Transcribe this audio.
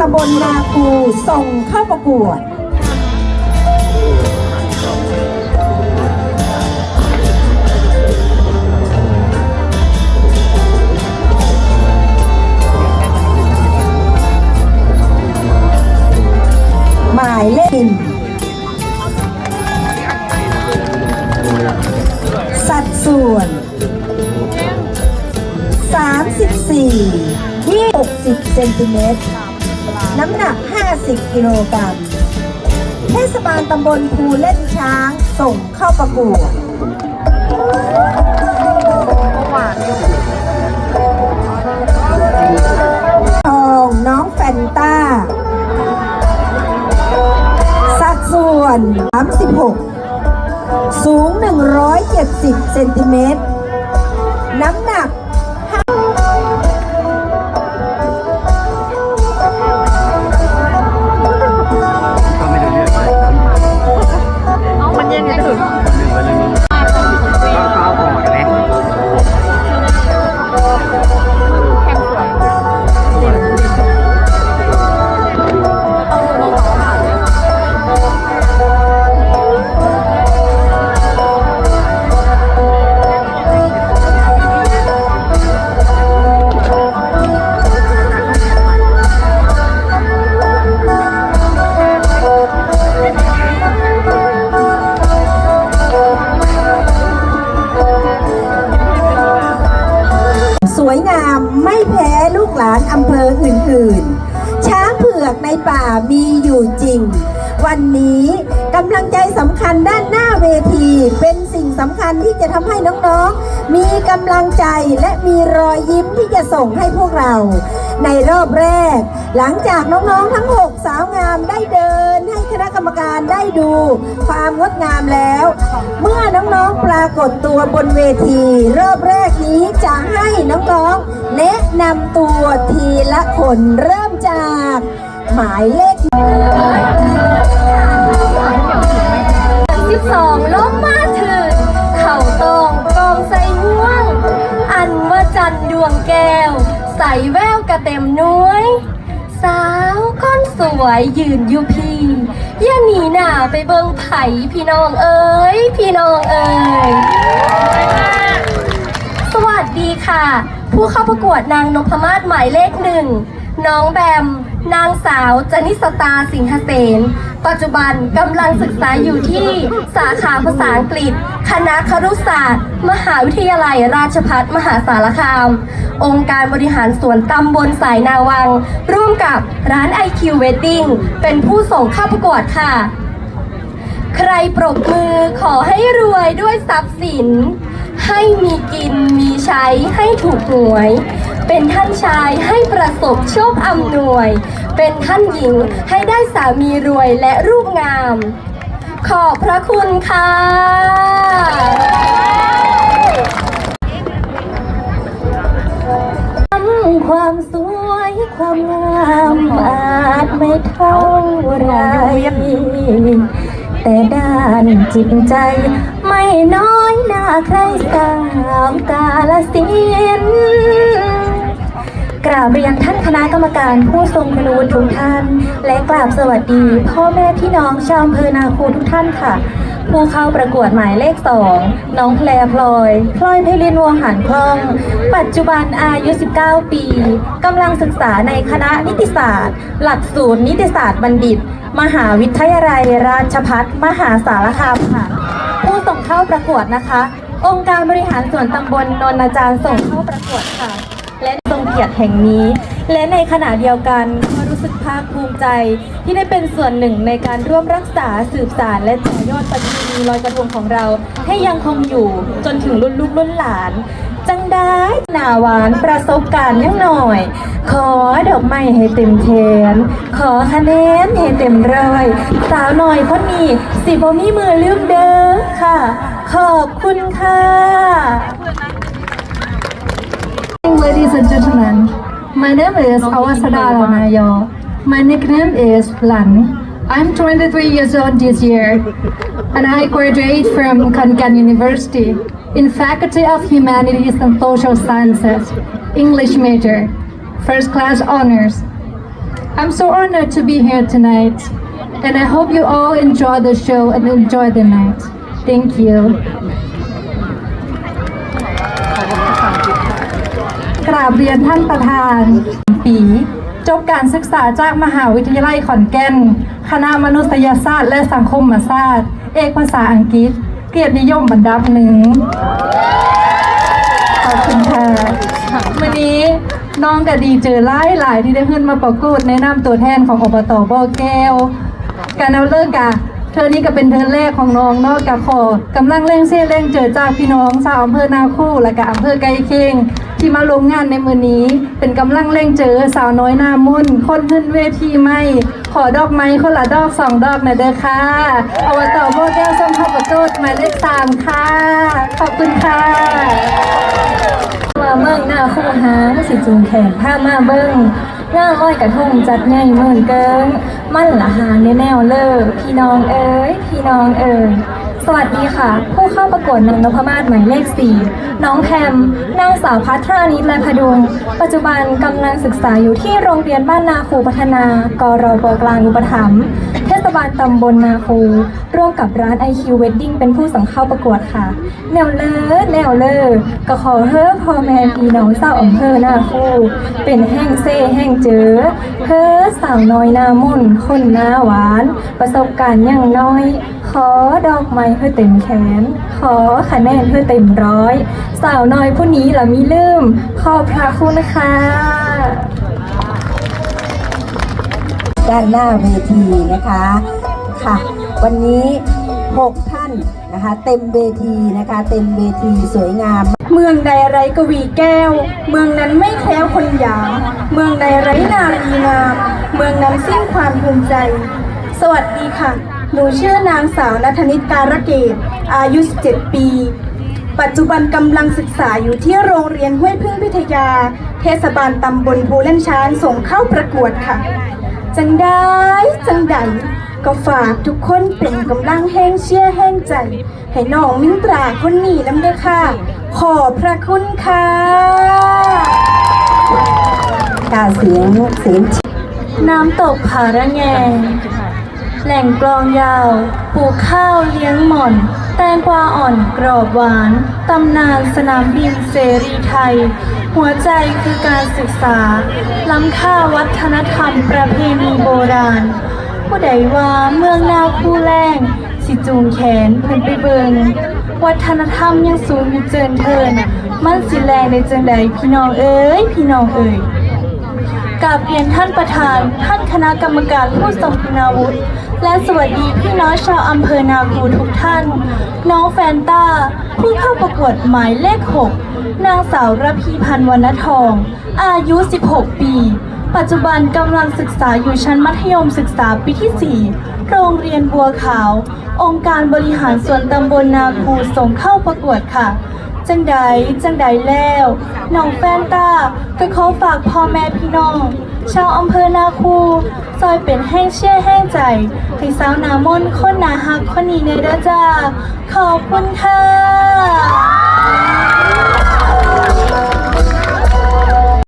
ตำบลนาคูส่งเข้าประกวด 34ที่60เซนติเมตร น้ำหนัก 50 กิโลกรัม เทศบาลตำบลภูเล่นช้างส่งเข้าประกวดทองน้องแฟนต้า สัดส่วน 36 สูง 170 เซนติเมตร น้ำหนัก มีอยู่จริง วันนี้กำลังใจสำคัญด้านหน้าเวที เป็นสิ่งสำคัญที่จะทำให้น้องๆ มีกำลังใจและมีรอยยิ้มที่จะส่งให้พวกเรา ในรอบแรก หลังจากน้องๆทั้ง 6 สาวงามได้เดินให้คณะกรรมการได้ดู ความงดงามแล้ว เมื่อน้องๆปรากฏตัวบนเวที รอบแรกนี้จะให้น้องๆแนะนำตัวทีละคนเริ่มจาก หมายเลขสิบสองล้มมาถึงเข่าตองกองใส่ห่วง อันว่าจันดวงแก้ว ใส่แววกระเต็มน้วย สาวก้อนสวยยืนอยู่พี่ อย่าหนีหน้าไปเบิงไผ่พี่น้องเอ๋ยพี่น้องเอ๋ยสวัสดีค่ะ ผู้เข้าประกวดนางนพมาศหมายเลขหนึ่ง น้องแบม นางสาวจนิสตาสิงหเสน ปัจจุบันกำลังศึกษาอยู่ที่สาขาภาษาอังกฤษ คณะครุศาสตร์ มหาวิทยาลัยราชภัฏมหาสารคาม องค์การบริหารส่วนตำบลสายนาวัง ร่วมกับร้าน IQ Wedding เป็นผู้ส่งเข้าประกวดค่ะ ใครปรบมือขอให้รวยด้วยทรัพย์สิน ให้มีกินมีใช้ให้ถูกหวย เป็นท่านชายให้ประสบโชคอำนวย เป็นท่านหญิงให้ได้สามีรวยและรูปงาม ขอบพระคุณค่ะความสวยความงามอาจไม่เท่าไรแต่ด้านจิตใจไม่น้อยหน้าใครสามกาลสิน กราบเรียนท่านคณะกรรมการผู้ทรงคุณวุฒิทุกท่าน และกราบสวัสดี พ่อแม่พี่น้องชาวอำเภอนาคูทุกท่านค่ะ ผู้เข้าประกวดหมายเลขสองน้องแพรพลอยพลอยเพลินวงหันคล่อง ปัจจุบันอายุ 19 ปีกำลังศึกษาในคณะนิติศาสตร์ หลักสูตรนิติศาสตร์บัณฑิต มหาวิทยาลัยราชภัฏมหาสารคามค่ะ ผู้ส่งเข้าประกวดนะคะ องค์การบริหารส่วนตำบลนนอาจารย์ส่งเข้าประกวดค่ะ เกียรติแห่งนี้ และในขณะเดียวกันก็รู้สึกภาคภูมิใจ ที่ได้เป็นส่วนหนึ่งในการร่วมรักษาสืบสารและต่อยอดประเพณีลอยกระทงของเรา ให้ยังคงอยู่จนถึงรุ่นลูกรุ่นหลาน จังได้หนาหวานประสบการณ์ยังหน่อย ขอดอกไม้ให้เต็มแขนขอคะแนนให้เต็มร้อยสาวหน่อยคนนี้สิบ่มีมือลืมเด้อค่ะ ขอบคุณค่ะ Ladies and gentlemen, my name is Awasadara Nayo. My nickname is Lan. I'm 23 years old this year, and I graduate from Kankan University. in Faculty of Humanities and Social Sciences, English major, first class honors. I'm so honored to be here tonight, and I hope you all enjoy the show and enjoy the night. Thank you. กราบเรียนท่านประธาน ปีจบการศึกษาจากมหาวิทยาลัยขอนแก่น คณะมนุษยศาสตร์และสังคมศาสตร์ เอกภาษาอังกฤษ เกียรตินิยมบรรดับหนึ่งขอบคุณค่ะวันนี้น้องก็ดีเจอหลายหลายที่ได้ขึ้นมาประกวดแนะนำตัวแทนของอบตบ่อแก้ว การเอาเลิกกะเธอนี่ก็เป็นเธอแรกของน้องนอกกะขอกำลังเร่งเส้นเร่งเจอจากพี่น้องชาวอำเภอนาคู่และก็อำเภอไกลเคียง ที่มาลงงานในมือนี้ เป็นกำลังเร่งเจอสาวน้อยหนามุ่นคนขึ้นเวทีไม่ขอดอกไม้คนละดอกสองดอกหน่อยเด้อค่ะอบตบ่อแก้วส้มข้าวประกวดหมายเลขสามค่ะ ขอบคุณค่ะมาเมืองหน้าคู่หาสิจูงแขนผ้ามาเบิ้งหน้าลอยกระทงจัดใหญ่เมืองเกิง มั่นละหางในแนวเลิกพี่น้องเอ๋ยพี่น้องเอ๋ย สวัสดีค่ะ ผู้เข้าประกวดนางนพมาศหมายเลขสี่น้องแพมนางสาวพัทรานิดและพดุง ปัจจุบันกำลังศึกษาอยู่ที่โรงเรียนบ้านนาคูพัฒนากรปกลางอุปถัมภ์เทศบาลตำบลนาคู ร่วมกับร้าน IQ Wedding เป็นผู้สั่งเข้าประกวดค่ะแนวเลอแนวเลอก็ขอเฮ้อพ่อแม่พี่น้องเศร้าวอำเภอหน้าคูเป็นแห้งเซ่แห้งเจอเฮ้อสาวน้อยหน้ามนต์คนหน้าหวาน ประสบการณ์ย่างน้อย ขอดอกไม้เพื่อเต็มแขน ขอคะแนนเพื่อเต็มร้อย สาวน้อยผู้นี้ละมีลืม ขอบพระคุณค่ะด้านหน้าเวทีนะคะค่ะ วันนี้ 6 ท่านนะคะ เต็มเวทีนะคะ เต็มเวทีสวยงาม เมืองใดไร้กวีแก้ว เมืองนั้นไม่แคล้วคนหยาม เมืองใดไร้นารีงาม เมืองนั้นสิ้นความภูมิใจ สวัสดีค่ะ หนูชื่อนางสาวนัทนิตการะเกตอายุ 17 ปี ปัจจุบันกำลังศึกษาอยู่ที่โรงเรียนห้วยพึ่งพิทยา เทศบาลตำบลภูเล่นช้างส่งเข้าประกวดค่ะ จังได้จังใดก็ฝากทุกคนเป็นกำลังแห้งเชื่อแห้งใจ ให้น้องมิ้นตราคนนี้น้ำเด้อค่ะ ขอบพระคุณค่ะค่ะเสียงเสียงน้ำตกผาระแงง แหล่งกลองยาว ปลูกข้าวเลี้ยงหม่อน แตงกวาอ่อนกรอบหวาน ตำนานสนามบินเสรีไทย หัวใจคือการศึกษา ล้ำค่าวัฒนธรรมประเพณีโบราณ ผู้ใดว่าเมืองนาคู่แรงสิจูงแขนเพิ่นไปเบิงวัฒนธรรมยังสูงอยู่เจินเทิน มันสิแรงในจังใดพี่น้องเอ้ย พี่น้องเอ้ย กับเรียนท่านประธาน ท่านคณะกรรมการผู้ทรงคุณวุฒิ และสวัสดีพี่น้องชาวอำเภอนาคูทุกท่าน น้องแฟนตาผู้เข้าประกวดหมายเลข 6 นางสาวระพีพันธ์วรรณทอง อายุ 16 ปี ปัจจุบันกำลังศึกษาอยู่ชั้นมัธยมศึกษาปีที่ 4 โรงเรียนบัวขาว องค์การบริหารส่วนตำบลนาคูส่งเข้าประกวดค่ะ จังใดจังใดแล้วน้องแฟนตาก็ขอฝากพ่อแม่พี่น้อง ชาวอำเภอนาคูซอยเป็นแห้งเชี่ยแห้งใจให้สาวนามนคนหนาฮักคนนี้ในเด้อจ้าขอบคุณค่ะ